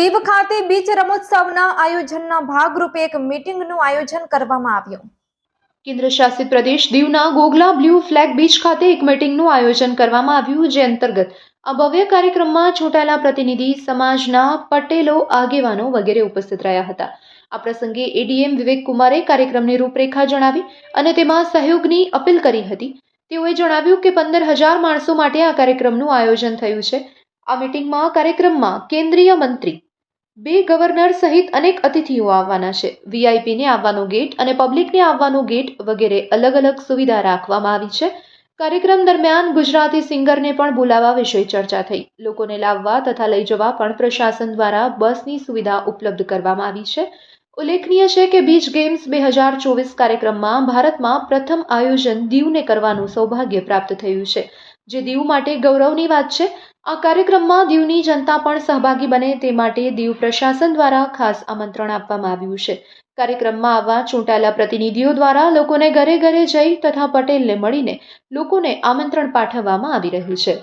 દીવ ખાતે બીચ રમોત્સવના આયોજનના ભાગરૂપે એક મીટિંગનું આયોજન કરવામાં આવ્યું. કેન્દ્ર શાસિત પ્રદેશ દીવના ગોગલા બ્લુ ફ્લેગ બીચ ખાતે એક મીટિંગનું આયોજન કરવામાં આવ્યું, જે અંતર્ગત આ ભવ્ય કાર્યક્રમમાં ચૂંટાયેલા પ્રતિનિધિ, સમાજના પટેલો, આગેવાનો વગેરે ઉપસ્થિત રહ્યા હતા. આ પ્રસંગે એડીએમ વિવેક કુમારે કાર્યક્રમની રૂપરેખા જણાવી અને તેમાં સહયોગની અપીલ કરી હતી. તેઓએ જણાવ્યું કે પંદર હજાર માણસો માટે આ કાર્યક્રમનું આયોજન થયું છે. આ મીટિંગમાં કાર્યક્રમમાં કેન્દ્રીય મંત્રી બે ગવર્નર સહિત અનેક અતિથિઓ આવવાના છે. વીઆઈપીને આવવાનો ગેટ અને પબ્લિકને આવવાનો ગેટ વગેરે અલગ અલગ સુવિધા રાખવામાં આવી છે. કાર્યક્રમ દરમિયાન ગુજરાતી સિંગરને પણ બોલાવવા વિશે ચર્ચા થઈ. લોકોને લાવવા તથા લઈ જવા પણ પ્રશાસન દ્વારા બસની સુવિધા ઉપલબ્ધ કરવામાં આવી છે. ઉલ્લેખનીય છે કે બીચ ગેમ્સ બે હજાર ચોવીસ કાર્યક્રમમાં ભારતમાં પ્રથમ આયોજન દીવને કરવાનું સૌભાગ્ય પ્રાપ્ત થયું છે. જે દીવ માટે ગૌરવની વાત છે. આ કાર્યક્રમમાં દીવની જનતા પણ સહભાગી બને તે માટે દીવ પ્રશાસન દ્વારા ખાસ આમંત્રણ આપવામાં આવ્યું છે. કાર્યક્રમમાં આવવા ચૂંટાયેલા પ્રતિનિધિઓ દ્વારા લોકોને ઘરે ઘરે જઈ તથા પટેલને મળીને લોકોને આમંત્રણ પાઠવવામાં આવી રહ્યું છે.